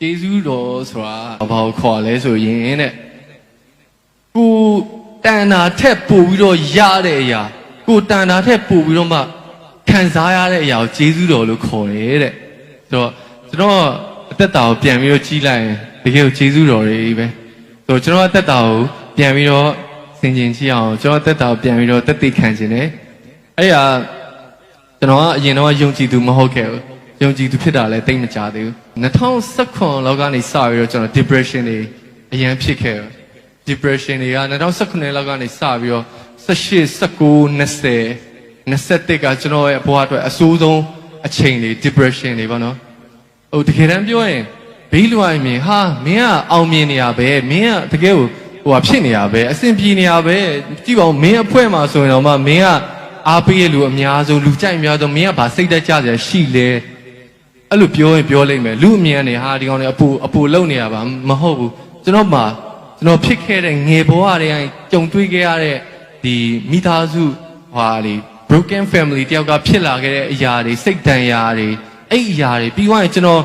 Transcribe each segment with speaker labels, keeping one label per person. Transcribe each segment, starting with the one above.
Speaker 1: ကျေးဇူးတော်ဆိုတာဘာကိုခေါ်လဲဆိုရင်တဲ့ကိုတန်တာထက်ပို့ပြီးတော့ရတဲ့အရာကိုတန်တာထက်ပို့ပြီးတော့မှခံစားရတဲ့အရာကိုကျေးဇူးတော်လို့ခေါ်တယ်တဲ့ဆိုတော့ကျွန်တော်အသက်တာကိုပြန်ပြီးတော့ကြီးလိုက်ရင်တကယ်ကိုကျေးဇူးတော်တွေပဲဆိုတော့ကျွန်တော်အသက်တာကိုပြန်ပြီးတော့ဆင်ခြင်ကြည့်အောင်ကျွန်တော်အသက်တာကိုပြန်ပြီးတော့တက်သိခံခြင်းတယ်အဲ့ဒါကျွန်တော်ကအရင်တော့ယုံကြည်သူမဟုတ်ခဲ့ဘူးယုံကြည်သူဖြစ်တာလည်းတိတ်မကြသေးဘူး 2019လောက်ကနေစပြီးတော့ကျွန်တော် depression တွေအရင်ဖြစ်ခဲ့တယ် depression တွေက2019လောက်ကနေစပြီးတော့18 19 20 21ကကျွန်တော်ရဲ့ဘဝအတွက်အဆိုးဆုံးအချိန်တွေ depression တွေပေါ့နော်ဟိုတကယ်တမ်းပြောရင်ဘေးလူအိုင်မြင်ဟာမင်းကအောင်မြင်နေရပဲမင်းကတကယ်ကိုဟိုဟာဖြစ်နေရပဲအဆင်ပြေနေရပဲကြည့်ပါဦးမင်းအဖွဲမှာဆိုရင်တော့မှမင်းကအားပေးရလူအများဆုံးလူကြိုက်အများဆုံးမင်းကဗာစိတ်သက်ကြစရာရှိလဲ အဲ့လိုပြောရင်ပြောလိုက်မယ်လူအမြင်ကနေဟာဒီကောင်တွေအပူအပူလုံနေရပါမဟုတ်ဘူးကျွန်တော်မှကျွန်တော်ဖြစ်ခဲ့တဲ့ငယ်ဘဝတွေအရင်ကြုံတွေ့ခဲ့ရတဲ့ဒီမိသားစုဟာလေ broken family တယောက်ကဖြစ်လာခဲ့တဲ့အရာတွေစိတ်ဒဏ်ရာတွေအဲ့အရာတွေပြီးသွားရင်ကျွန်တော်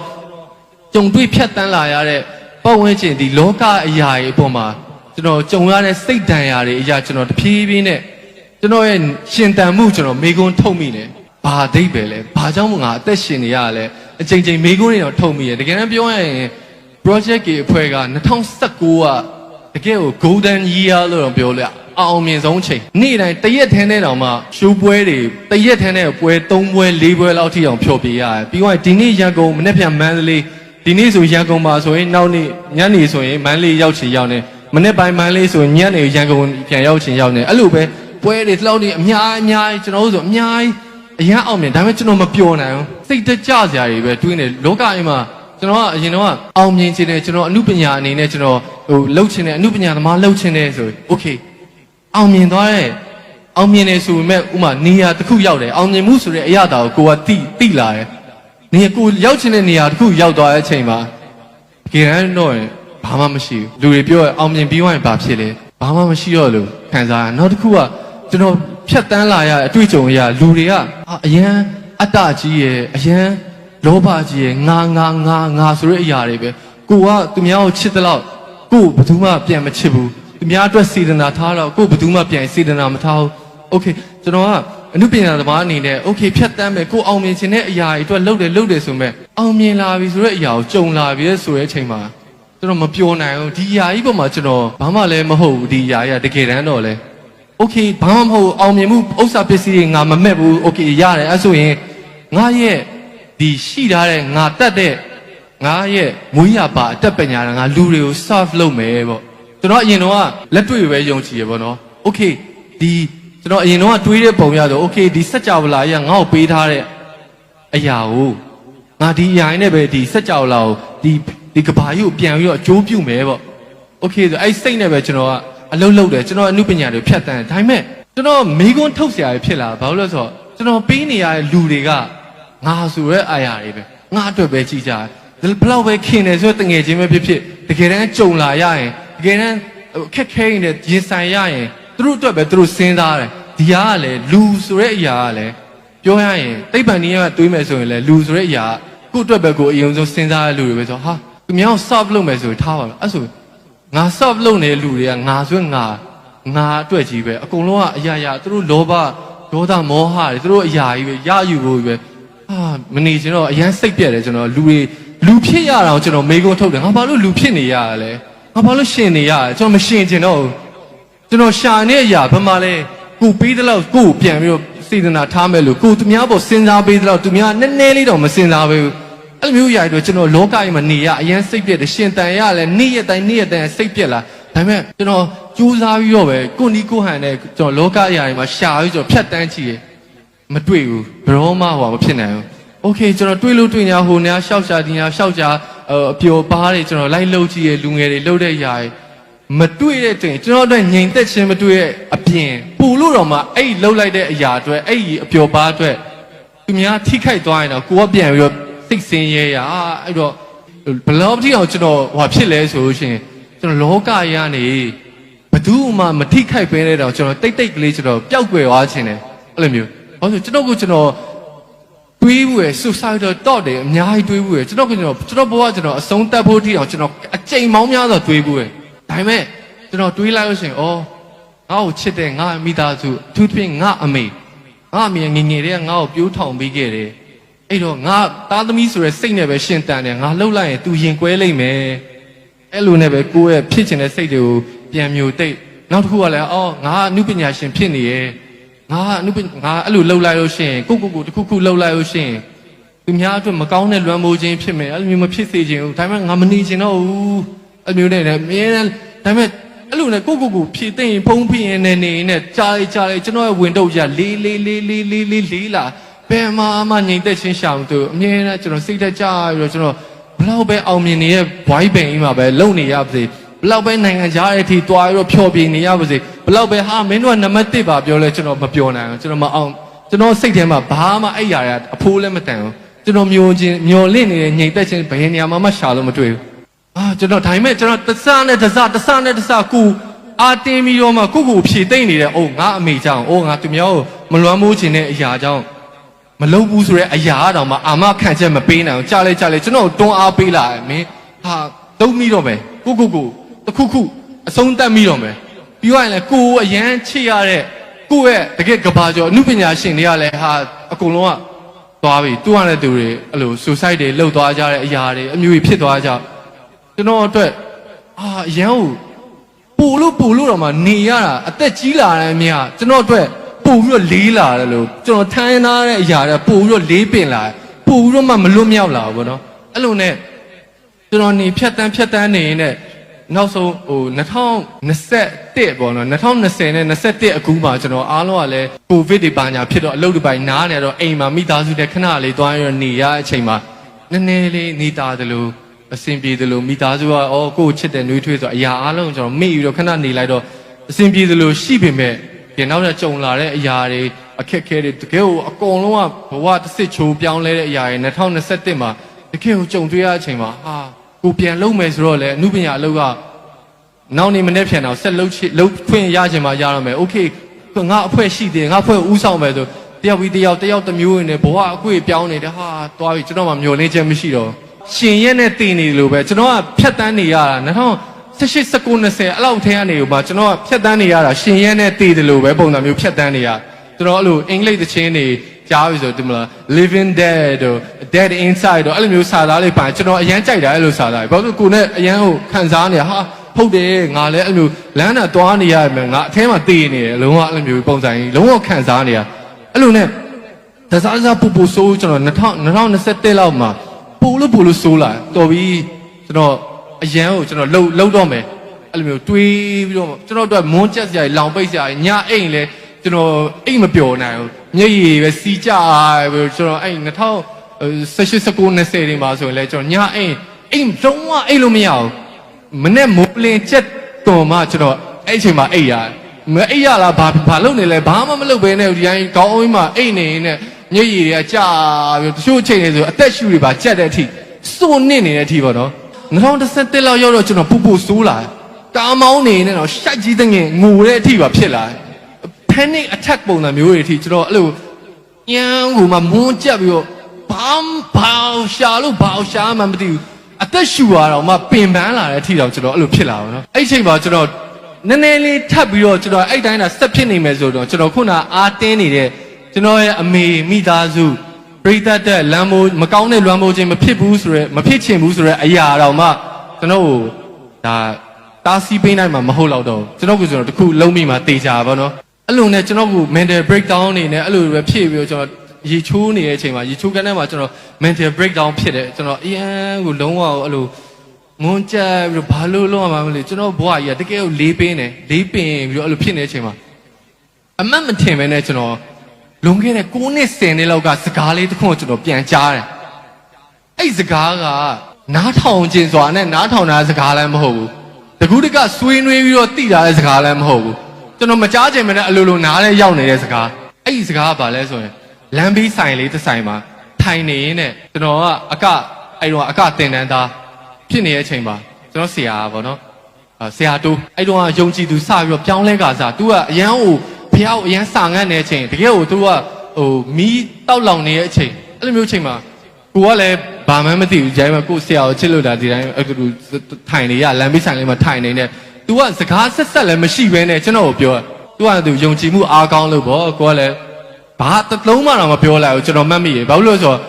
Speaker 1: ကြုံတွေ့ဖြတ်တန်းလာရတဲ့ပတ်ဝန်းကျင်ဒီလောကအရာတွေအပေါ်မှာကျွန်တော်ကြုံရတဲ့စိတ်ဒဏ်ရာတွေအရာကျွန်တော်တဖြည်းဖြည်းနဲ့ကျွန်တော်ရဲ့ရှင်တန်မှုကျွန်တော်မေကွန်းထုတ်မိတယ်။ဘာအဓိပ္ပာယ်လဲ။ဘာကြောင့်မို့ငါအသက်ရှင်နေရလဲ။ အချိန်ချင်းမေကွန်းတွေတော့ထုတ်မိတယ်။တကယ်တမ်းပြောရရင် project ကြီးအဖွဲ့က2019ကတကယ်ကို golden year လို့တော့ပြောလို့ရအောင်မြင်ဆုံးအချိန်။နေ့တိုင်းတရက်ထန်းတဲ့တောင်မှရှိုးပွဲတွေတရက်ထန်းတဲ့ပွဲ3ပွဲ4ပွဲလောက်ထိအောင်ဖြောပြရတယ်။ပြီးတော့ဒီနေ့ရန်ကုန်မနေ့ပြန်မန္တလေးဒီနေ့ဆိုရန်ကုန်မှာဆိုရင်နောက်နေ့ညနေဆိုရင်မန္တလေးရောက်ချင်ရောက်နေမနေ့ပိုင်းမန္တလေးဆိုရင်ညနေရန်ကုန်ပြန်ရောက်ချင်ရောက်နေအဲ့လိုပဲပွဲတွေတလောက်နေအများအများကြီးကျွန်တော်တို့ဆိုအများကြီး အရင်အောင်မြင်ဒါပေမဲ့ကျွန်တော်မပျော်နိုင်ဘူးစိတ်တကြစရာတွေပဲတွေးနေလောကအိမ်မှာကျွန်တော်ကအရင်တော့အောင်မြင်ခြင်းနဲ့ကျွန်တော်အမှုပညာအနေနဲ့ကျွန်တော်ဟိုလှုပ်ခြင်းနဲ့အမှုပညာသမားလှုပ်ခြင်းနဲ့ဆိုโอเคအောင်မြင်သွားတဲ့အောင်မြင်နေဆိုပေမဲ့ဥမာနေရာတစ်ခုရောက်တယ်အောင်မြင်မှုဆိုတဲ့အရာတာကိုကိုကတိတိလာတယ်နေရာကိုရောက်ခြင်းတဲ့နေရာတစ်ခုရောက်သွားတဲ့အချိန်မှာ ကြည်ရန်တော့ရင်ဘာမှမရှိဘူးလူတွေပြောရအောင်မြင်ပြီးသွားရင်ဘာဖြစ်လဲဘာမှမရှိတော့လို့ခံစားရနောက်တစ်ခုကကျွန်တော် ဖြတ်တန်းလာရတဲ့အတွေ့အကြုံအရာလူတွေကအာအရန်အတ္တကြီးရဲ့အရန်လောဘကြီးရဲ့ငါငါငါငါဆိုတဲ့အရာတွေပဲကိုကသူများကိုချစ်တဲ့လောက်ကိုဘယ်သူမှပြန်မချစ်ဘူးသူများအတွက်စေတနာထားတော့ကိုဘယ်သူမှပြန်စေတနာမထားဘူးโอเคကျွန်တော်ကအနုပညာသမားအနေနဲ့โอเคဖြတ်တန်းမယ်ကိုအောင်မြင်ခြင်းတဲ့အရာတွေအတွက်လုပ်တယ်လုပ်တယ်ဆိုမဲ့အောင်မြင်လာပြီဆိုတဲ့အရာကိုကြုံလာပြီဆိုတဲ့အချိန်မှာကျွန်တော်မပြောနိုင်ဘူးဒီအရာကြီးပေါ်မှာကျွန်တော်ဘာမှလည်းမဟုတ်ဘူးဒီအရာကြီးကတကယ်တမ်းတော့လဲ โอเคဘာမှမဟုတ်ဘူးအောင်မြင်မှုဥစ္စာပစ္စည်းတွေငါမမက်ဘူးโอเคရတယ်အဲဆိုရင်ငါရဲ့ဒီရှိထားတဲ့ငါတတ်တဲ့ငါရဲ့မွေးရပါအတက်ပညာငါလူတွေကို serve လုပ်မယ်ပေါ့ကျွန်တော်အရင်တော့ကလက်တွေ့ပဲယုံကြည်ရပေါ့နော်โอเคဒီကျွန်တော်အရင်တော့ကတွေးတဲ့ပုံရဆိုโอเคဒီစัจ java လာကြီးကငါ့ကိုပေးထားတဲ့အရာကိုငါဒီအရာနဲ့ပဲဒီစัจ java လာကိုဒီဒီကဘာကြီးကိုပြန်ပြီးတော့အကျိုးပြုမယ်ပေါ့โอเคဆိုအဲ့စိတ်နဲ့ပဲကျွန်တော်က အလုပ်လုပ်တယ်ကျွန်တော်အမှုပညာတွေဖြတ်တန်းတယ်ဒါပေမဲ့ကျွန်တော်မိကွန်းထုတ်เสียရဖြစ်လာဘာလို့လဲဆိုတော့ကျွန်တော်ပေးနေရတဲ့လူတွေကငါဆိုရဲအာရတွေပဲငါအတွက်ပဲကြည်ကြတယ်ဘလောက်ပဲခင်တယ်ဆိုတော့တငယ်ချင်းပဲဖြစ်ဖြစ်တကယ်တမ်းကြုံလာရရင်တကယ်တမ်းဟိုခက်ခဲနေတဲ့ရင်ဆိုင်ရရင်သူတို့အတွက်ပဲသူတို့စဉ်းစားတယ်ဒီဟာကလည်းလူဆိုတဲ့အရာကလည်းပြောရရင်တိတ်ပန်နီးကတွေးမယ်ဆိုရင်လည်းလူဆိုတဲ့အရာကကိုယ့်အတွက်ပဲကိုယ်အရင်ဆုံးစဉ်းစားရတဲ့လူတွေပဲဆိုဟာသူများကို serve လုပ်မယ်ဆိုရင်ထားပါလားအဲ့ဆို ငါ serve လုပ်နေတဲ့လူတွေကငါဆိုရင်ငါငါအတွက်ကြီးပဲအကုန်လုံးကအရာရာသူတို့လောဘဒေါသမောဟတွေသူတို့အရာကြီးပဲရယူဖို့ကြီးပဲဟာမနေကျွန်တော်အရန်စိတ်ပြက်တယ်ကျွန်တော်လူတွေလူဖြစ်ရတာကိုကျွန်တော်မေးခွန်းထုတ်တယ်ငါဘာလို့လူဖြစ်နေရတာလဲငါဘာလို့ရှင်နေရတာကျွန်တော်မရှင်ချင်တော့ဘူးကျွန်တော်ရှာနေတဲ့အရာဘာမှလဲကိုပေးတဲ့လောက်ကိုကိုပြန်ပြီးတော့စေတနာထားမယ်လို့ကိုသူများပေါ်စဉ်းစားပေးတဲ့လောက်သူများနည်းနည်းလေးတော့မစဉ်းစားပေးဘူး အဲ့လိုမျိုးယာရီတော့ကျွန်တော်လောကကြီးမှာနေရအရင်စိတ်ပြက်တယ်ရှင်တန်ရလဲနေ့ရက်တိုင်းနေ့ရက်တိုင်းစိတ်ပြက်လာဒါပေမဲ့ကျွန်တော်ကြိုးစားပြီးတော့ပဲကိုနီကိုဟန်နဲ့ကျွန်တော်လောကယာရီမှာရှာပြီးကျွန်တော်ဖြတ်တန်းကြည့်ရမတွေ့ဘူးဘရောမဟောမဖြစ်နိုင်ဘူးโอเคကျွန်တော်တွေးလို့တွေးညာဟိုညာရှောက်ရှာဒီညာရှောက်ရှာအပျော်ပါးတွေကျွန်တော်လိုက်လှုပ်ကြည့်ရလူငယ်တွေလှုပ်တဲ့ຢာတွေမတွေ့တဲ့တင်ကျွန်တော်တို့ငြိမ်သက်ခြင်းမတွေ့ရဲ့အပြင်ပူလို့တော့မှအဲ့လှုပ်လိုက်တဲ့အရာအတွက်အဲ့အပျော်ပါးအတွက်သူများထိခိုက်သွားရင်တော့ကိုကပြန်ပြီးတော့ သိစင်းရဲရအာအဲ့တော့ဘယ်လောက်ထိအောင်ကျွန်တော်ဟိုဖြစ်လဲဆိုလို့ရှိရင်ကျွန်တော်လောကကြီးကနေဘယ်သူမှမထိခိုက်ပဲတဲ့တော့ကျွန်တော်တိတ်တိတ်ကလေးကျွန်တော်ပျောက်ကွယ်သွားခြင်းတယ်အဲ့လိုမျိုးဘာလို့လဲကျွန်တော်ကကျွန်တော်တွေးဘူးရယ် suicidal thought တွေအများကြီးတွေးဘူးရယ်ကျွန်တော်ကကျွန်တော်ကျွန်တော်ဘဝကျွန်တော်အဆုံးသတ်ဖို့တိအောင်ကျွန်တော်အကြိမ်မောင်းများစွာတွေးဘူးရယ်ဒါပေမဲ့ကျွန်တော်တွေးလိုက်လို့ရှိရင်ဩငါ့ကိုချစ်တဲ့ငါမိသားစုအထူးသဖြင့်ငါအမေငါအမေငယ်ငယ်တည်းကငါ့ကိုပြိုးထောင်ပေးခဲ့တယ် အဲ့တော့ငါသားသမီးဆိုတဲ့စိတ်နဲ့ပဲရှင်တန်တယ်ငါလှုပ်လိုက်ရင် तू ရင်ကွဲလိမ့်မယ်အဲ့လိုနဲ့ပဲကိုယ့်ရဲ့ဖြစ်ချင်တဲ့စိတ်တွေကိုပြန်မျိုးတိတ်နောက်တစ်ခုကလည်းအော်ငါအနုပညာရှင်ဖြစ်နေရဲ့ငါအနုပငါအဲ့လိုလှုပ်လိုက်လို့ရှိရင်ကိုကိုကိုတစ်ခုခုလှုပ်လိုက်လို့ရှိရင်သူများအတွက်မကောင်းတဲ့လွမ်းမိုးခြင်းဖြစ်မယ်အဲ့လိုမျိုးမဖြစ်စေချင်ဘူးဒါပေမဲ့ငါမနေချင်တော့ဘူးအဲ့လိုမျိုးနဲ့လည်းအမြဲတမ်းဒါပေမဲ့အဲ့လိုနဲ့ကိုကိုကိုဖြည့်သိရင်ဖုံးဖိရင်နဲ့နေနဲ့ကြားလိုက်ကြားလိုက်ကျွန်တော်ရဲ့ဝင်တော့ရလေးလေးလေးလေးလေးလေးလေးလာ ဘယ်မှာမှငြိမ်သက်ချင်းရှာမသူအမြဲတမ်းကျွန်တော်စိတ်သက်ကြပြီးတော့ကျွန်တော်ဘလောက်ပဲအောင်မြင်နေတဲ့ဘွိုင်းပင်ကြီးမှာပဲလုံနေရပါစေဘလောက်ပဲနိုင်ငံခြားရဲ့အထိတွားပြီးတော့ဖျော်ပြနေရပါစေဘလောက်ပဲဟာမင်းတို့ကနံပါတ်1ပါပြောလဲကျွန်တော်မပြောနိုင်ဘူးကျွန်တော်မအောင်ကျွန်တော်စိတ်ထဲမှာဘာမှအဲ့ຢာရအဖိုးလည်းမတန်ဘူးကျွန်တော်မျိုးချင်းမျောလင့်နေတဲ့ညိမ်သက်ခြင်းဘယ်နေရာမှာမှရှာလို့မတွေ့ဘူးအာကျွန်တော်ဒါပေမဲ့ကျွန်တော်တစနဲ့တစတစနဲ့တစကူအာတင်းပြီးတော့မှကိုကိုဖြည့်သိမ့်နေတယ်အိုးငါအမေကြောင့်အိုးငါသူများကိုမလွမ်းမိုးခြင်းတဲ့အရာကြောင့် မလုပ်ဘူးဆိုတဲ့အရာအတောင်မှအာမခံချက်မပေးနိုင်ဘူးကြားလဲကြားလဲကျွန်တော်တွန်းအားပေးလာတယ်မင်းဟာသုံးပြီးတော့မယ်ကိုကိုကိုတစ်ခုခုအဆုံးသတ်မိတော့မယ်ပြီးတော့လည်းကိုယ်အရန်ချစ်ရတဲ့ကိုယ့်ရဲ့တကယ်ကဘာကျော်အမှုပညာရှင်တွေကလည်းဟာအကုန်လုံးကသွားပြီသူ့ရတဲ့သူတွေအဲ့လို suicide တွေလှုပ်သွားကြတဲ့အရာတွေအမျိုးကြီးဖြစ်သွားကြကျွန်တော်အတွက်အာအရန်ကိုပူလို့ပူလို့တော့မှနေရတာအသက်ကြီးလာတဲ့အမြကျွန်တော်အတွက် ပူပြီးတော့လေးလာတယ်လို့ကျွန်တော်ထိုင်းထားတဲ့အရာတွေပူပြီးတော့လေးပင်လာတယ်ပူပြီးတော့မှမလွတ်မြောက်လာဘူးဗောနော်အဲ့လိုနဲ့ကျွန်တော်နေဖြတ်တန်းဖြတ်တန်းနေရင်နဲ့နောက်ဆုံးဟို2021ပေါ့နော်2020နဲ့21အခုမှကျွန်တော်အားလုံးကလည်းကိုဗစ်တွေပါညာဖြစ်တော့အလုပ်တွေပိုင်းနားနေတော့အိမ်မှာမိသားစုနဲ့ခဏလေးတွားရနေရအချိန်မှာနည်းနည်းလေးနေတာသလိုအဆင်ပြေသလိုမိသားစုကအော်ကိုယ့်ကိုချစ်တဲ့နှွေးထွေးဆိုအရာအားလုံးကျွန်တော်မေ့ပြီးတော့ခဏနေလိုက်တော့အဆင်ပြေသလိုရှိပေမဲ့ ဒီနောက်ထပ်ကြုံလာတဲ့အရာတွေအခက်အခဲတွေတကယ်ကိုအကုန်လုံးကဘဝတစ်စစ်ချိုးပြောင်းလဲတဲ့အရာတွေ2021မှာတကယ်ကိုကြုံတွေ့ရတဲ့အချိန်မှာဟာကိုပြန်လုံးမယ်ဆိုတော့လေအမှုပညာအလုပ်က နောက်နေမနေ့ဖြန်တော့ဆက်လုံးချလုံးဖွင့်ရချင်မှရတော့မယ်โอเคငါအဖွဲရှိသေးတယ်ငါဖွဲဥဆောင်မယ်ဆိုတယောက်ပြီးတယောက်တယောက်တစ်မျိုးနေဘဝအကွေပြောင်းနေတယ်ဟာသွားပြီကျွန်တော်မှမျောလင်းချက်မရှိတော့ရှင်ရက်နဲ့တည်နေလို့ပဲကျွန်တော်ကဖြတ်တန်းနေရတာ 2018 19 20အဲ့လောက်ထဲကနေပါကျွန်တော်ကဖြတ်တန်းနေရတာရှင်ရက်နဲ့တည်တယ်လို့ပဲပုံစံမျိုးဖြတ်တန်းနေရကျွန်တော်အဲ့လိုအင်္ဂလိပ်သချင်းတွေကြားပြီဆိုဒီမလား living dead တို့ dead inside တို့အဲ့လိုမျိုးစာသားလေးပါကျွန်တော်အရန်ကြိုက်တာအဲ့လိုစာသားဘာလို့ကိုနဲ့အရန်ကိုခံစားနေရဟာဟုတ်တယ်ငါလည်းအဲ့လိုလမ်းတာသွားနေရမယ်ငါအထဲမှာတည်နေတယ်လုံးဝအဲ့လိုမျိုးပုံစံကြီးလုံးဝခံစားနေရအဲ့လိုနဲ့တစားစားပူပူဆိုးကျွန်တော်2000 2021လောက်မှာပူလို့ပူလို့ဆိုးလာတော်ပြီကျွန်တော် အရန်ကိုကျွန်တော်လှုပ်လှုပ်တော့မယ်အဲ့လိုမျိုးတွေးပြီးတော့ကျွန်တော်တို့မွန်းချက်စရာကြီးလောင်ပိတ်စရာကြီးညအိမ်လဲကျွန်တော်အိမ်မပျော်နိုင်ဘူးမျက်ရည်ပဲစီးကြပြီးကျွန်တော်အဲ့2018 19 20တွေမှာဆိုရင်လဲကျွန်တော်ညအိမ်အိမ်လုံးဝအိမ်လို့မရဘူးမနဲ့မိုးလင်းချက်တော်မှကျွန်တော်အဲ့အချိန်မှာအိတ်ရတယ်မအိတ်ရလားဘာဘာလုပ်နေလဲဘာမှမလုပ်ဘဲနဲ့ဒီတိုင်းကောင်းအောင်မှာအိတ်နေနေညရည်တွေကကြာပြီးတချို့အချိန်တွေဆိုအသက်ရှူတွေပါကြက်တဲ့အထိစိုးနစ်နေတဲ့အထိပေါ့နော် 2017လောက်ရောက်တော့ကျွန်တော်ပူပူဆိုးလာတာမောင်းနေနေတော့ရှက်ကြီးတဲ့ငင်ငိုတဲ့အထိပါဖြစ်လာ panic attack ပုံစံမျိုးတွေအထိကျွန်တော်အဲ့လိုညံဟိုမှာမွန်းကြက်ပြီးတော့ဘာမှဘာရှာလို့ဘာရှာမှမသိဘူးအသက်ရှူရတော့မှပင်ပန်းလာတဲ့အထိတော့ကျွန်တော်အဲ့လိုဖြစ်လာပါတော့အဲ့ဒီအချိန်မှာကျွန်တော်နည်းနည်းလေးထပ်ပြီးတော့ကျွန်တော်အဲ့တိုင်းသာဆက်ဖြစ်နေမယ်ဆိုတော့ကျွန်တော်ခုနအာတင်းနေတဲ့ကျွန်တော်ရဲ့အမေမိသားစု ပရိသတ်တဲ့လမ်းမိုးမကောင်းတဲ့လွမ်းမိုးခြင်းမဖြစ်ဘူးဆိုရဲမဖြစ်ချင်ဘူးဆိုရဲအရာတော့မှကျွန်တော်ကိုဒါတားဆီးပေးနိုင်မှာမဟုတ်တော့တော့ဘူးကျွန်တော်ကကျွန်တော်တခုလုံးမိမှာတေချာပါတော့အဲ့လိုနဲ့ကျွန်တော်က mental breakdown အနေနဲ့အဲ့လိုပဲဖြစ်ပြီးတော့ကျွန်တော်ရေချိုးနေတဲ့အချိန်မှာရေချိုးကန်းထဲမှာကျွန်တော် mental breakdown ဖြစ်တယ်ကျွန်တော်အရန်ကိုလုံးဝအဲ့လိုငွန်းကြက်ပြီးတော့ဘာလို့လုံးဝမလဲကျွန်တော်ဘွားကြီးကတကယ်ကိုလေးပင်းတယ်လေးပင်းပြီးတော့အဲ့လိုဖြစ်နေတဲ့အချိန်မှာအမတ်မထင်ပဲနဲ့ကျွန်တော် လွန်ခဲ့တဲ့9နှစ်10နှစ်လောက်ကစကားလေးတစ်ခုကိုကျွန်တော်ပြန်ကြားတယ်အဲ့စကားကနားထောင်ခြင်းဆိုတာနဲ့နားထောင်တာစကားလည်းမဟုတ်ဘူးတကူးတကဆွေးနွေးပြီးတော့တိတာတဲ့စကားလည်းမဟုတ်ဘူးကျွန်တော်မကြားချင်မနဲ့အလိုလိုနားလဲရောက်နေတဲ့စကားအဲ့ဒီစကားကဘာလဲဆိုရင်လမ်းဘေးဆိုင်လေးတစ်ဆိုင်မှာထိုင်နေရင်းနဲ့ကျွန်တော်ကအကအဲ့တော့အကတင်တန်းသားဖြစ်နေတဲ့အချိန်မှာကျွန်တော်ဆရာပါဗောနော်အာဆရာတူအဲ့တော့ကယုံကြည်သူစပြီးတော့ပြောင်းလဲကစား तू ကအရန်ဟို ဖះကိုအရန်စာငတ်နေတဲ့အချိန်တကယ်ကိုသူကဟိုမီးတောက်လောင်နေတဲ့အချိန်အဲ့လိုမျိုးအချိန်မှာကိုကလည်းဘာမှမသိဘူးဂျိုင်းမှာကိုဆရာကိုချစ်လို့တာဒီတိုင်းအတူထိုင်နေရလမ်းဘေးဆိုင်လေးမှာထိုင်နေနေသူကစကားဆက်ဆက်လည်းမရှိဘဲနဲ့ကျွန်တော်ကိုပြောသူကသူယုံကြည်မှုအားကောင်းလို့ပေါ့ကိုကလည်းဘာတစ်လုံးမှတော့မပြောလိုက်ဘူးကျွန်တော်မှတ်မိရဘာလို့လဲဆိုတော့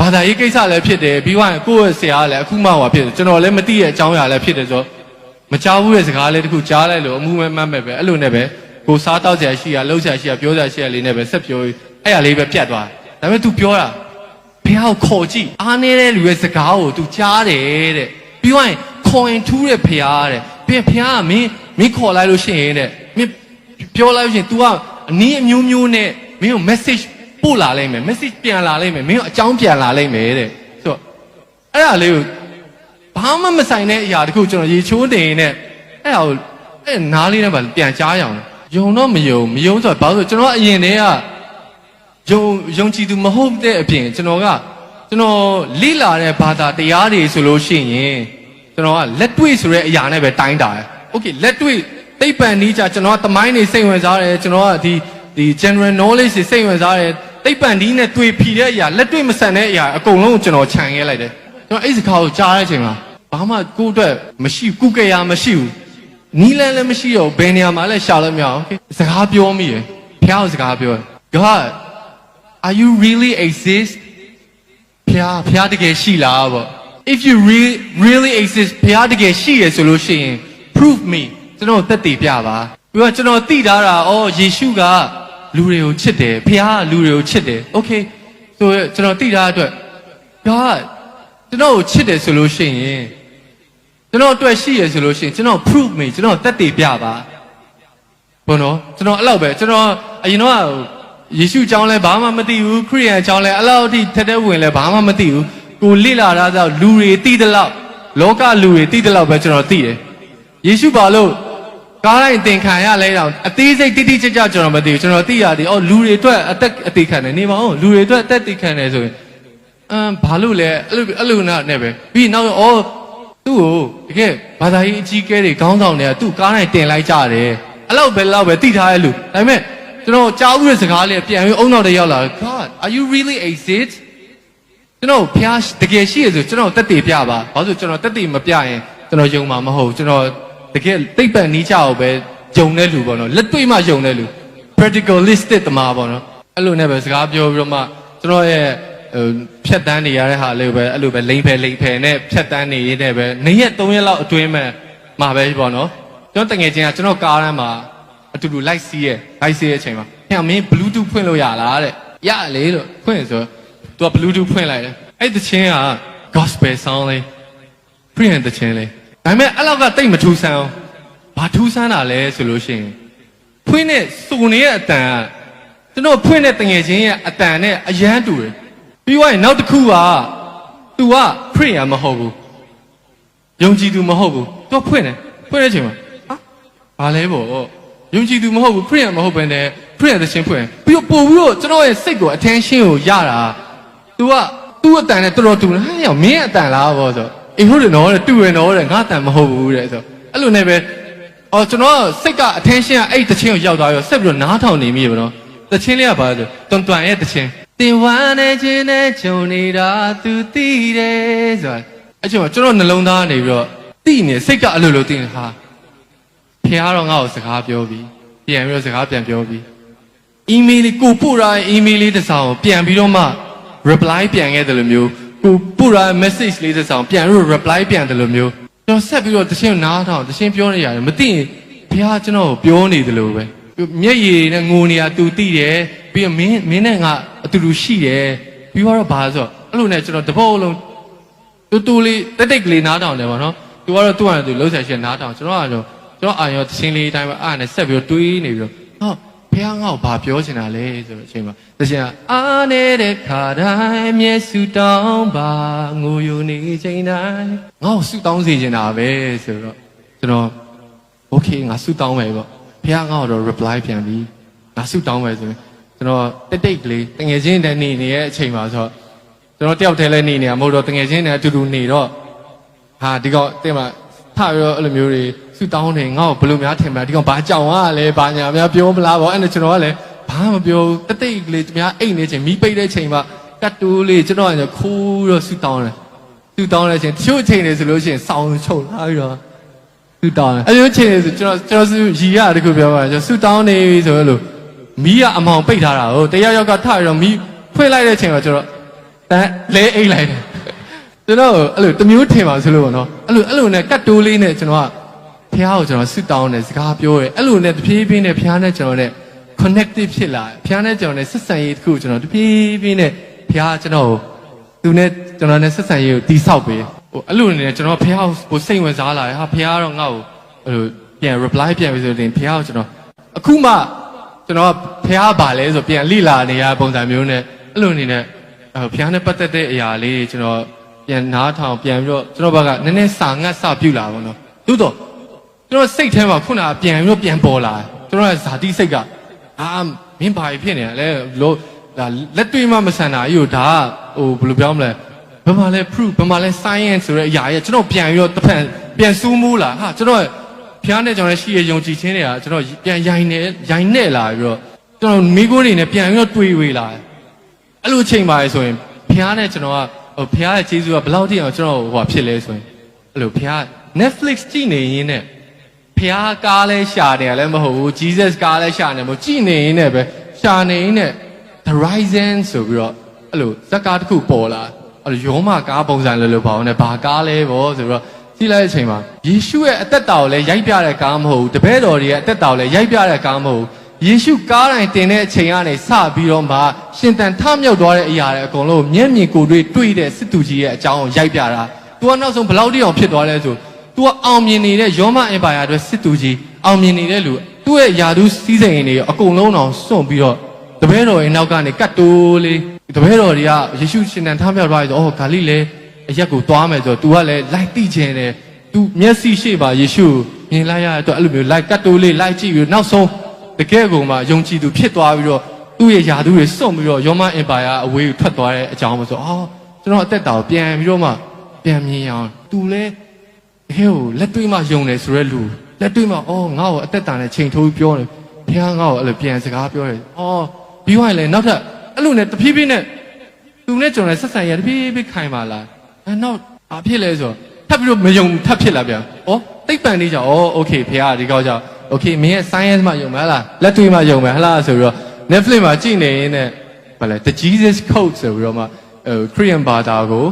Speaker 1: ဘာသာရေးကိစ္စလည်းဖြစ်တယ်ပြီးတော့ကိုယ့်ဆရာကလည်းအခုမှဟောဖြစ်တယ်ကျွန်တော်လည်းမသိတဲ့အကြောင်းအရာလည်းဖြစ်တယ်ဆိုတော့မကြောက်ဘူးတဲ့စကားလေးတခုကြားလိုက်လို့အမှုမှန်မှန်ပဲအဲ့လိုနဲ့ပဲ ကိုစားတောက်ကြရရှိရလှုပ်ရှားရှိရပြောကြရှိရလေးနဲ့ပဲဆက်ပြောအဲ့ရလေးပဲပြတ်သွားဒါပေမဲ့ तू ပြောတာဘုရားကိုခေါ်ကြည့်အားနေတဲ့လူရဲ့စကားကို तू ကြားတယ်တဲ့ပြီးတော့ခေါ်ရင်ထူးတဲ့ဘုရားတဲ့ပြီးရင်ဘုရားကမင်းမင်းခေါ်လိုက်လို့ရှိရင်တဲ့မင်းပြောလိုက်လို့ရှိရင် तू ကအနည်းအမျိုးမျိုးနဲ့မင်းကို message ပို့လာလိမ့်မယ် message ပြန်လာလိမ့်မယ်မင်းကိုအကြောင်းပြန်လာလိမ့်မယ်တဲ့ဆိုတော့အဲ့ဒါလေးကို ဘာမှမဆိုင်တဲ့အရာတခုကျွန်တော်ရေချိုးတင်နေအဲ့ဒါကိုအဲ့နားလေးနဲ့ပါပြန်ကြားရအောင် ယုံတော့မယုံမယုံဆိုတော့ဘာလို့လဲကျွန်တော်အရင်တည်းကယုံယုံကြည်သူမဟုတ်တဲ့အပြင်ကျွန်တော်ကကျွန်တော်လိလာတဲ့ဘာသာတရားတွေဆိုလို့ရှိရင်ကျွန်တော်ကလက်တွေ့ဆိုတဲ့အရာနဲ့ပဲတိုင်းတာတယ်။ Okay လက်တွေ့သိပ္ပံနည်းကြကျွန်တော်ကသမိုင်းတွေစိတ်ဝင်စားတယ်ကျွန်တော်ကဒီဒီ general knowledge တွေစိတ်ဝင်စားတယ်သိပ္ပံနည်းနဲ့တွေ့ဖြီတဲ့အရာလက်တွေ့မဆန်တဲ့အရာအကုန်လုံးကိုကျွန်တော်ခြံခဲ့လိုက်တယ်။ကျွန်တော်အဲ့ဒီစကားကိုကြားတဲ့အချိန်မှာဘာမှကိုယ့်အတွက်မရှိကုကရာမရှိဘူး နီးလန်းလည်းမရှိတော့ဘယ်နေရာမှာလဲရှာလို့မရအောင် okay စကားပြောမိရယ်ဖះစကားပြော God are you really exist ဖះဖះတကယ်ရှိလားပေါ့ if you really really exist ဖះတကယ်ရှိရယ်ဆိုလို့ရှိရင် prove me ကျွန်တော်သက်တည်ပြပါပြီးတော့ကျွန်တော်သိထားတာအော်ယေရှုကလူတွေကိုချစ်တယ်ဖះကလူတွေကိုချစ်တယ် okay ဆိုတော့ကျွန်တော်သိထားတဲ့အတွက် God ကျွန်တော်ကိုချစ်တယ်ဆိုလို့ရှိရင် ကျွန်တော်အတွက်ရှိရဆိုလို့ရှိရင်ကျွန်တော် prove me ကျွန်တော်တက်တည်ပြပါဘောနော်ကျွန်တော်အဲ့လောက်ပဲကျွန်တော်အရင်တော့ယေရှုအကြောင်းလဲဘာမှမသိဘူးခရိယန်အကြောင်းလဲအဲ့လောက်အထိထက်တဲ့ဝင်လဲဘာမှမသိဘူးကိုလိလာတာဆိုလူတွေသိတဲ့လောက်လောကလူတွေသိတဲ့လောက်ပဲကျွန်တော်သိတယ်ယေရှုဘာလို့ကားတိုင်းသင်ခံရလဲတော့အသေးစိတ်တိတိကျကျကျွန်တော်မသိဘူးကျွန်တော်သိရတယ်အော်လူတွေအတွက်အသက်အသေးခံတယ်နေပါဦးလူတွေအတွက်အသက်တည်ခံတယ်ဆိုရင်အမ်ဘာလို့လဲအဲ့လိုအဲ့လိုနာနဲ့ပဲပြီးနောက်ဩ သူ့ကိုတကယ်ဘာသာရေးအကြီးကဲတွေခေါင်းဆောင်တွေကသူ့ကားနိုင်တင်လိုက်ကြတယ်အဲ့လောက်ပဲလောက်ပဲတိထားရဲ့လူဒါပေမဲ့ကျွန်တော်ကြားဘူးတဲ့စကားလေးပြန်ပြီးအုံနောက်တည်းရောက်လာ God are you really exist ကျွန်တော်ဖျားတကယ်ရှိရဆိုကျွန်တော်တက်တည်ပြပါဘာလို့ကျွန်တော်တက်တည်မပြရင်ကျွန်တော်ယုံမှာမဟုတ်ကျွန်တော်တကယ်သိပ္ပံနီးကြအောင်ပဲယုံတဲ့လူပေါ့နော်လက်တွေ့မှယုံတဲ့လူ practicalistic တမားပေါ့နော်အဲ့လိုနဲ့ပဲစကားပြောပြီးတော့မှကျွန်တော်ရဲ့ဟို ဖြတ်တန်းနေရတဲ့ဟာလေးကိုပဲအဲ့လိုပဲလိမ့်ဖယ်လိမ့်ဖယ်နဲ့ဖြတ်တန်းနေရတဲ့ပဲနေ့ရက်3ရက်လောက်အတွင်းမဲ့မှာပဲပေါ့နော်ကျွန်တော်တငယ်ချင်းကကျွန်တော်ကားတန်းမှာအတူတူလိုက်စီးရဲ့လိုက်စီးရဲ့အချိန်မှာဟဲ့မင်း bluetooth ဖွင့်လို့ရလားတဲ့ရလေလို့ဖွင့်ဆိုသူက bluetooth ဖွင့်လိုက်တယ်အဲ့တချင်းက gospel song လေး friend တချင်းလေးဒါပေမဲ့အဲ့လောက်ကတိတ်မထူးဆန်းအောင်ဘာထူးဆန်းတာလဲဆိုလို့ရှိရင်ဖွင့်တဲ့စုံနေရဲ့အတန်ကကျွန်တော်ဖွင့်တဲ့တငယ်ချင်းရဲ့အတန်နဲ့အရန်တူတယ် ပြီးသွားရင်နောက်တစ်ခုက तू ကခရိယာမဟုတ်ဘူးယုံကြည်သူမဟုတ်ဘူး तू ဖွင့်တယ်ဖွင့်တဲ့အချိန်မှာဟာဘာလဲပေါ့ယုံကြည်သူမဟုတ်ဘူးခရိယာမဟုတ်ဘဲနဲ့ခရိယာသရှင်ဖွင့်ပြီးတော့ပို့ပြီးတော့ကျွန်တော်ရဲ့စိတ်ကို attention ကိုရတာ तू ကသူ့အတန်နဲ့တော်တော်တူတယ်ဟဲ့ရောမင်းအတန်လားပေါ့ဆိုအေးဟုတ်တယ်နော်တဲ့တူရနော်တဲ့ငါအတန်မဟုတ်ဘူးတဲ့ဆိုအဲ့လိုနဲ့ပဲအော်ကျွန်တော်စိတ်က attention ကအဲ့တချင်းကိုရောက်သွားရောဆက်ပြီးတော့နားထောင်နေမိရပါတော့တချင်းလေးကဘာလဲဆိုတွန်တွန်ရဲ့တချင်း တင်ဝမ်းနေခြင်းနဲ့ဂျုံနေတာသူသိတယ်ဆိုတာအဲ့ချိန်မှာကျွန်တော်နှလုံးသားနေပြီးတော့သိနေစိတ်ကအလိုလိုသိနေဟာဖះတော့ငါ့ကိုစကားပြောပြီးပြန်ပြီးတော့စကားပြန်ပြောပြီးအီးမေးလ်ကိုပို့ထားတဲ့အီးမေးလ်လေးတစ်စောင်ကိုပြန်ပြီးတော့မှ reply ပြန်ခဲ့တယ်လို့မျိုးကိုပို့ထားတဲ့ message လေးတစ်စောင်ပြန်ပြီးတော့ reply ပြန်တယ်လို့မျိုးကျွန်တော်ဆက်ပြီးတော့တခြင်းနားထောင်တခြင်းပြောနေရတယ်မသိရင်ဖះကျွန်တော်ကိုပြောနေတယ်လို့ပဲမျက်ရည်နဲ့ငိုနေတာ तू သိတယ် ပြီးတော့မင်းမင်းနဲ့ငါအတူတူရှိတယ်ပြီးတော့ဘာလဲဆိုတော့အဲ့လိုနဲ့ကျွန်တော်တပုတ်လုံးတူတူလေးတက်တိတ်ကလေးနားထောင်တယ်ဗောနော် तू ကတော့သူ့ဟာသူလှုပ်ဆက်ရှင်နားထောင်ကျွန်တော်ကတော့ကျွန်တော်အာရောသချင်းလေးအတိုင်းပဲအားနဲ့ဆက်ပြီးတော့တွေးနေပြီးတော့ဟောဖះငါ့ကိုဘာပြောချင်တာလဲဆိုတော့အချိန်မှာသချင်းကအာနေတဲ့ခါတိုင်းမျက်စုတောင်းပါငိုယူနေချိန်တိုင်းငါ့ကိုဆူတောင်းစေချင်တာပဲဆိုတော့ကျွန်တော် โอเคငါဆူတောင်းမယ်ပေါ့ဖះငါ့ကိုတော့ reply ပြန်ပြီးငါဆူတောင်းမယ်ဆိုရင် ကျွန်တော်တိတ်တိတ်ကလေးတငယ်ချင်းတည်းနေနေရဲ့အချိန်ပါဆိုတော့ကျွန်တော်တယောက်တည်းလည်းနေနေတာမဟုတ်တော့တငယ်ချင်းတည်းအတူတူနေတော့ဟာဒီကောင်တင်မှာထပြီးတော့အဲ့လိုမျိုးတွေဆူတောင်းနေငါ့ကိုဘယ်လိုများထင်မလဲဒီကောင်ဘာကြောင်ရလဲဘာညာများပြောမလားပေါ့အဲ့ဒါကျွန်တော်ကလည်းဘာမှမပြောဘူးတိတ်တိတ်ကလေးသူများအိတ်နေချိန်မီးပိတ်တဲ့ချိန်မှာကတ်တိုးလေးကျွန်တော်ကခိုးတော့ဆူတောင်းတယ်ဆူတောင်းတဲ့အချိန်တချို့အချိန်တွေဆိုလို့ရှိရင်စောင်းချုပ်လာပြီးတော့ဆူတောင်းတယ်အဲ့လိုအချိန်တွေဆိုကျွန်တော်ကျွန်တော်ဆူရီရတခုပြောပါကျွန်တော်ဆူတောင်းနေပြီဆိုလို့ မီးကအမောင်ပိတ်ထားတာဟုတ်တယောက်ယောက်ကထပြီးတော့မီးဖွင့်လိုက်တဲ့အချိန်မှာကျွန်တော်တန်းလဲအိတ်လိုက်တယ်ကျွန်တော်အဲ့လိုတစ်မျိုးထင်ပါဆိုလို့ပေါ့နော်အဲ့လိုအဲ့လိုနဲ့ကတ်တိုးလေးနဲ့ကျွန်တော်ကဖះကိုကျွန်တော်ဆူတောင်းတယ်စကားပြောတယ်အဲ့လိုနဲ့တဖြည်းဖြည်းနဲ့ဖះနဲ့ကျွန်တော်နဲ့ connected ဖြစ်လာဖះနဲ့ကျွန်တော်နဲ့ဆက်ဆံရေးတစ်ခုကျွန်တော်တဖြည်းဖြည်းနဲ့ဖះကျွန်တော်ကိုသူနဲ့ကျွန်တော်နဲ့ဆက်ဆံရေးကိုတီးဆောက်ပေးဟိုအဲ့လိုနေနဲ့ကျွန်တော်ဖះကိုစိတ်ဝင်စားလာတယ်ဟာဖះကတော့ငါ့ကိုဟိုပြန် reply ပြန်ပြီးဆိုရင်ဖះကိုကျွန်တော်အခုမှ ကျွန်တော်ဖះပါလဲဆိုပြန်လိလာနေရပုံစံမျိုးနဲ့အဲ့လိုနေနဲ့ဟိုဖះနဲ့ပတ်သက်တဲ့အရာလေးကျွန်တော်ပြန်နားထောင်ပြန်ပြီးတော့ကျွန်တော်ဘက်ကနည်းနည်းစာငတ်စပြုလာပါတော့သို့တော့ကျွန်တော်စိတ်ထဲမှာခုနကပြန်ပြီးတော့ပြန်ပေါ်လာတယ်ကျွန်တော်ကဇာတိစိတ်ကအာမင်းဘာဖြစ်နေရလဲလို့ဒါလက်တွေ့မှမဆန်တာကြီးကိုဒါကဟိုဘယ်လိုပြောမလဲဘယ်မှာလဲ proof ဘယ်မှာလဲ science ဆိုတဲ့အရာကြီးကျွန်တော်ပြန်ပြီးတော့တစ်ဖက်ပြန်စူးမိုးလာဟာကျွန်တော် ဖျားနဲ့ကျွန်တော်ရှိရယုံကြည်ခြင်းတွေကကျွန်တော်ပြန်ရိုင်နေရိုင်နေလာပြီးတော့ကျွန်တော်မိကိုနေနဲ့ပြန်ပြီးတော့တွေးဝေးလာတယ်အဲ့လိုအချိန်ပါလေဆိုရင်ဖျားနဲ့ကျွန်တော်ကဟိုဖျားရဲ့ကျေးဇူးကဘယ်လောက်ထိအောင်ကျွန်တော်ဟိုဖြစ်လဲဆိုရင်အဲ့လိုဖျား Netflix ကြည့်နေရင်းနဲ့ဖះကားလဲရှာတယ်လည်းမဟုတ်ဘူး Jesus ကားလဲရှာနေမဟုတ်ကြည်နေရင်းနဲ့ပဲရှာနေရင်းနဲ့ The Horizon ဆိုပြီးတော့အဲ့လိုဇက်ကားတစ်ခုပေါ်လာအဲ့လိုယောမကားပုံစံလိုလိုပါအောင်နဲ့ဘာကားလဲဗောဆိုပြီးတော့ ကြည့်လိုက်တဲ့အချိန်မှာယေရှုရဲ့အသက်တာကိုလည်းရိုက်ပြတဲ့ကားမဟုတ်ဘူးတပည့်တော်တွေရဲ့အသက်တာကိုလည်းရိုက်ပြတဲ့ကားမဟုတ်ဘူးယေရှုကားတိုင်းတင်တဲ့အချိန်ကနေစပြီးတော့မှရှင်တန်ထမြောက်သွားတဲ့အရာတွေအကုန်လုံးမျက်မြင်ကိုယ်တွေ့တွေ့တဲ့စစ်သူကြီးရဲ့အကြောင်းကိုရိုက်ပြတာသူကနောက်ဆုံးဘယ်လောက်တိအောင်ဖြစ်သွားလဲဆို तू အောင်မြင်နေတဲ့ယောမအင်ပါယာအတွက်စစ်သူကြီးအောင်မြင်နေတဲ့လူသူ့ရဲ့ယာဒူးစီးစိမ်တွေအကုန်လုံးအောင်စွန့်ပြီးတော့တပည့်တော်ရဲ့နောက်ကနေကတ်တိုးလေးတပည့်တော်တွေကယေရှုရှင်တန်ထမြောက်သွားပြီဆိုအော်ဂါလိလဲ အရက်ကိုသွားမယ်ဆိုတော့ तू ကလည်းလိုက်တိချင်တယ် तू မျက်စိရှိပါယေရှုကိုမြင်လိုက်ရတဲ့အတွက်အဲ့လိုမျိုးလိုက်ကတ်တိုးလေးလိုက်ကြည့်ပြီးတော့နောက်ဆုံးတကယ်ကိုမှယုံကြည်သူဖြစ်သွားပြီးတော့သူ့ရဲ့ယာဒူးတွေစွန့်ပြီးတော့ယောမအင်ပါယာအဝေးကိုထွက်သွားတဲ့အကြောင်းမဆိုအော်ကျွန်တော်အသက်တာကိုပြန်ပြီးတော့မှပြန်မြင်အောင် तू လဲ ဟဲ့ဟိုလက်တွေ့မှယုံတယ်ဆိုရဲလူလက်တွေ့မှအော်ငါ့ကိုအသက်တာနဲ့ချိန်ထိုးပြီးပြောတယ်ဘုရားငါ့ကိုအဲ့လိုပြန်စကားပြောတယ်အော်ပြီးသွားရင်လည်းနောက်ထပ်အဲ့လိုနဲ့တဖြည်းဖြည်းနဲ့သူနဲ့ကျွန်တော်နဲ့ဆက်ဆံရတဖြည်းဖြည်းခိုင်ပါလားအဲ နောက်ဘာဖြစ်လဲဆိုတော့ထပ်ပြီးတော့မယုံထပ်ဖြစ်လာပြန်ဩတိတ်ပန်နေကြဩโอเคဘုရားဒီကောက်ကြောင့်โอเคမင်းရဲ့ science မှယုံမလားလက်တွေ့မှယုံမယ်ဟလားဆိုပြီးတော့ Netflix မှာကြည့်နေရင်းနဲ့ဘာလဲ The Jesus Code ဆိုပြီးတော့မှဟို Korean ဘာသာကို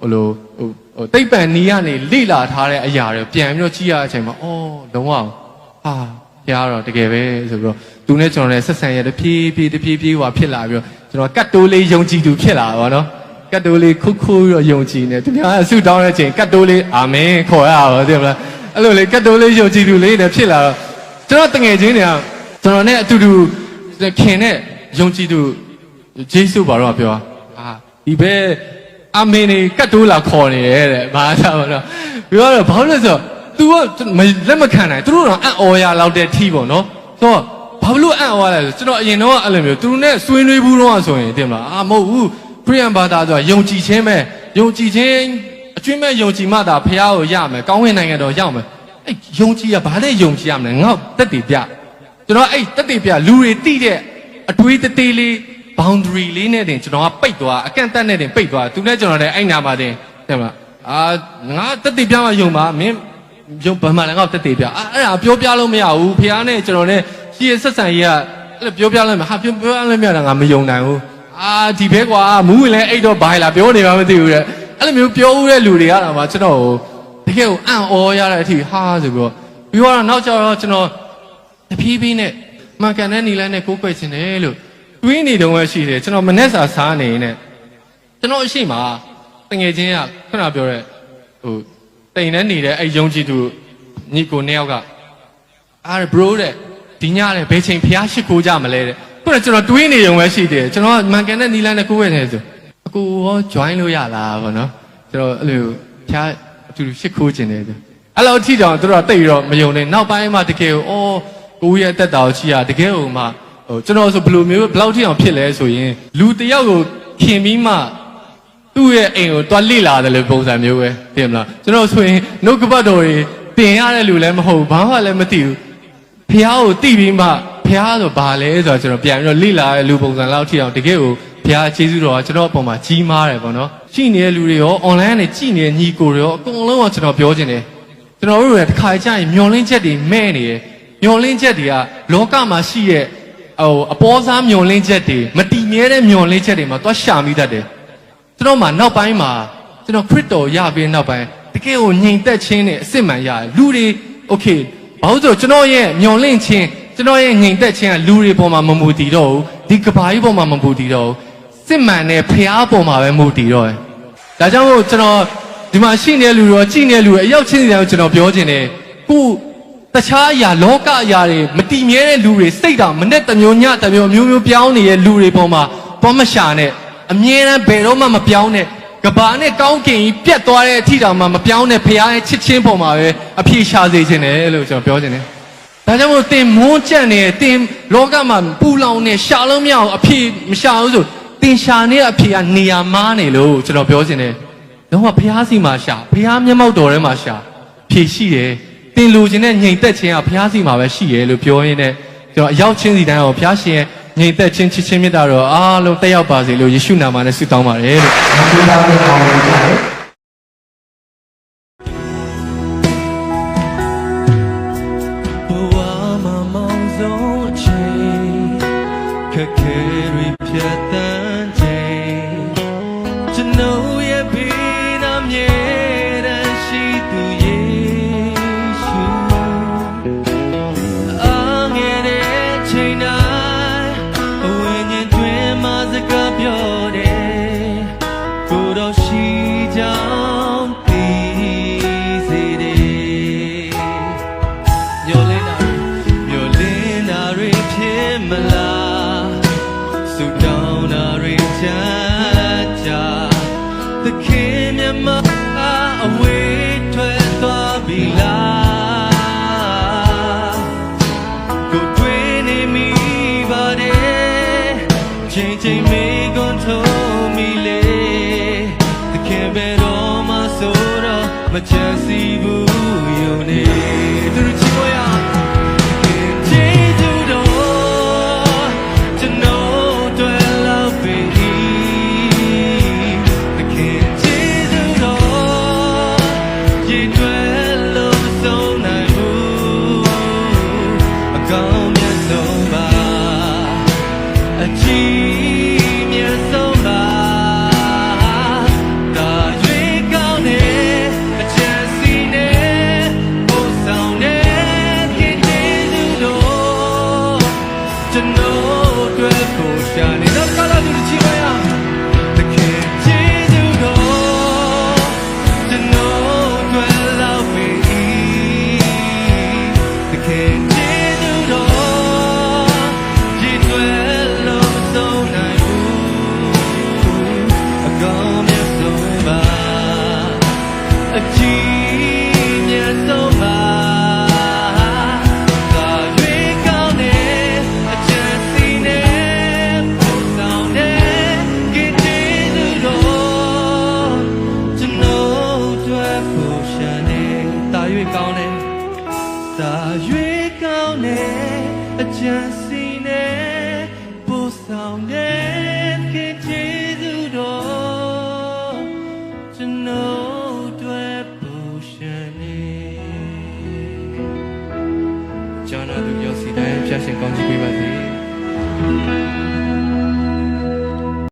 Speaker 1: ဟိုလိုဟို ဟိုတိတ်ပန်နီးကနေလိလာထားတဲ့အရာတွေပြန်ပြီးတော့ကြည့်ရတဲ့အချိန်မှာအော်လုံးဝဟာဖျားတော့တကယ်ပဲဆိုပြီးတော့သူနဲ့ကျွန်တော်နဲ့ဆက်ဆံရတဖြည်းဖြည်းတဖြည်းဖြည်းဟိုဖြစ်လာပြီးတော့ကျွန်တော်ကတ်တိုးလေးယုံကြည်သူဖြစ်လာပါတော့က တ်တိုးလေးခုတ်ခုတ်ပြီးတော့ယုံကြည်နေသူများအဆုတောင်းတဲ့အချိန်ကတ်တိုးလေးအာမင်ခေါ်ရပါသိမလားအဲ့လိုလေကတ်တိုးလေးယုံကြည်သူလေးနဲ့ဖြစ်လာတော့ကျွန်တော်တငယ်ချင်းတွေကကျွန်တော်နဲ့အတူတူခင်နဲ့ယုံကြည်သူဂျေဆုဘာတော့ပြောအာဒီဘက်အမင်းနေကတ်တိုးလာခေါ်နေတယ်တဲ့ဘာသာမလို့ပြီးတော့ဘာလို့လဲဆိုတော့ तू ကမလက်မခံနိုင်သူတို့တော့အံ့ဩရလောက်တဲ့ထီးပေါ့နော်ဆိုတော့ဘာလို့အံ့ဩရလဲဆိုကျွန်တော်အရင်တော့အဲ့လိုမျိုးသူတို့နဲ့ဆွေးနွေးဘူးတော့ဆိုရင်တင်မလားအာမဟုတ်ဘူး ခရိယန်ဘာသာဆိုတာယုံကြည်ခြင်းပဲယုံကြည်ခြင်းအကျွင့်မဲ့ယုံကြည်မှသာဖះကိုရမယ်ကောင်းဝင်နိုင်ငံတော်ရောက်မယ်အဲ့ယုံကြည်ရဘာလဲယုံကြည်ရမလဲငေါ့တက်တည်ပြကျွန်တော်အဲ့တက်တည်ပြလူတွေတိတဲ့အတွေးတသေးလေး boundary လေးနဲ့တင်ကျွန်တော်ကပိတ်သွားအကန့်အသတ်နဲ့တင်ပိတ်သွားသူနဲ့ကျွန်တော်လည်းအဲ့နာမှာတင်တဲ့မလားအာငါတက်တည်ပြမှယုံပါမင်းယုံဘာမှလည်းငါ့တက်တည်ပြအာအဲ့ဒါပြောပြလို့မရဘူးဖះနဲ့ကျွန်တော်နဲ့ရှိရဆက်ဆံရေးကအဲ့လိုပြောပြလို့မဟာပြောပြောလို့မရတာငါမယုံနိုင်ဘူး အာဒီဘဲကွာမူးဝင်လဲအိတ်တော့ဘိုင်လာပြောနေမှမသိဘူးတဲ့အဲ့လိုမျိုးပြောဦးတဲ့လူတွေကတော့မှကျွန်တော်ကိုတကယ်ကိုအံ့ဩရတဲ့အထိဟာဆိုပြီးတော့ပြီးတော့နောက်ကျတော့ကျွန်တော်တဖြည်းဖြည်းနဲ့မှန်ကန်တဲ့နီလန်းနဲ့ကိုးကွယ်ခြင်းတယ်လို့တွေးနေတုန်းပဲရှိတယ်ကျွန်တော်မနဲ့စာစားနေနေကျွန်တော်အရှိမတငယ်ချင်းကခုနပြောတဲ့ဟိုတိမ်နဲ့နေတဲ့အဲ့ယုံကြည်သူညီကိုနှစ်ယောက်ကအား bro တဲ့ဒီညတဲ့ဘယ်ချိန်ဖျားရှိခိုးကြမလဲတဲ့ ခုနကျွန်တော်တွေးနေတုန်းပဲရှိတယ်ကျွန်တော်ကမှန်ကန်တဲ့နီလန်းနဲ့ကိုယ်ဝယ်နေဆိုအကူရော join လို့ရလားဗောနော်ကျွန်တော်အဲ့လိုဖျားအတူတူရှိခိုးခြင်းတယ်ဆိုအဲ့လိုအထီတောင်သူတို့ကတိတ်ပြီးတော့မယုံနဲ့နောက်ပိုင်းမှတကယ်ကိုအော်ကိုကြီးရဲ့အသက်တာကိုချီရတကယ်ကိုမှဟိုကျွန်တော်ဆိုဘယ်လိုမျိုးဘယ်လောက်ထိအောင်ဖြစ်လဲဆိုရင်လူတစ်ယောက်ကိုခင်ပြီးမှသူ့ရဲ့အိမ်ကိုတွားလိလာတယ်လို့ပုံစံမျိုးပဲသိမလားကျွန်တော်ဆိုရင်နှုတ်ကပတ်တော်တွေတင်ရတဲ့လူလည်းမဟုတ်ဘူးဘာမှလည်းမသိဘူးဖះကိုတိပြီးမှ ဖះဆိုဘာလဲဆိုတော့ကျွန်တော်ပြန်ပြီးတော့လိလာတဲ့လူပုံစံလောက်ထိအောင်တကယ်ကိုဘုရားကျေးဇူးတော်ကကျွန်တော်အပေါ်မှာကြီးမားတယ်ပေါ့နော်ရှိနေတဲ့လူတွေရော online ကနေကြည်နေတဲ့ညီကိုတွေရောအကုန်လုံးကကျွန်တော်ပြောချင်တယ်ကျွန်တော်တို့တွေတစ်ခါကြာရင်မျောလင်းချက်တွေမဲ့နေတယ်မျောလင်းချက်တွေကလောကမှာရှိတဲ့ဟိုအပေါ်စားမျောလင်းချက်တွေမတည်မြဲတဲ့မျောလင်းချက်တွေမှာသွားရှာမိတတ်တယ်ကျွန်တော်မှနောက်ပိုင်းမှာကျွန်တော်ခရစ်တော်ရပြီးနောက်ပိုင်းတကယ်ကိုငြိမ်သက်ခြင်းနဲ့အစစ်မှန်ရတယ်လူတွေ okay ဘာလို့ဆိုကျွန်တော်ရဲ့မျောလင့်ခြင်း ကျွန်တော်ရဲ့ငြိမ်သက်ခြင်းကလူတွေပေါ်မှာမမူတည်တော့ဘူးဒီကဘာကြီးပေါ်မှာမမူတည်တော့ဘူးစစ်မှန်တဲ့ဖျားပေါ်မှာပဲမူတည်တော့တယ်ဒါကြောင့်မို့ကျွန်တော်ဒီမှာရှိနေတဲ့လူတွေရောကြည်နေတဲ့လူတွေအရောက်ချင်းစီတိုင်းကိုကျွန်တော်ပြောချင်တယ်ခုတခြားအရာလောကအရာတွေမတည်မြဲတဲ့လူတွေစိတ်တောင်မနဲ့တစ်မျိုးညတစ်မျိုးမျိုးမျိုးပြောင်းနေတဲ့လူတွေပေါ်မှာပေါ်မရှာနဲ့အမြဲတမ်းဘယ်တော့မှမပြောင်းနဲ့ကဘာနဲ့ကောင်းကင်ကြီးပြတ်သွားတဲ့အထိတောင်မှမပြောင်းနဲ့ဖခင်ရဲ့ချစ်ချင်းပေါ်မှာပဲအပြေရှာစေခြင်းတယ်လို့ကျွန်တော်ပြောခြင်းတယ်။ ဒါကြောင့်မို့တင်မွန်းကြံ့နေတင်လောကမှာပူလောင်နေရှာလို့မရအောင်အပြေမရှာဘူးဆိုတင်ရှာနေတဲ့အပြေကနေရာမားနေလို့ကျွန်တော်ပြောခြင်းတယ်။တော့ဖခင်စီမှာရှာဖခင်မျက်မှောက်တော်ထဲမှာရှာဖြေရှိတယ်။တင်လူခြင်းနဲ့ညီသက်ခြင်းကဖခင်စီမှာပဲရှိတယ်လို့ပြောရင်းနဲ့ကျွန်တော်အရောက်ချင်းစီတိုင်းကိုဖခင်ရှင်ရဲ့ညီသက်ချင်းချစ်ချင်းမြတ်တာတော့အားလုံးတက်ရောက်ပါစေလို့ယေရှုနာမနဲ့ဆုတောင်းပါတယ်လို့
Speaker 2: တော့
Speaker 1: မချ အ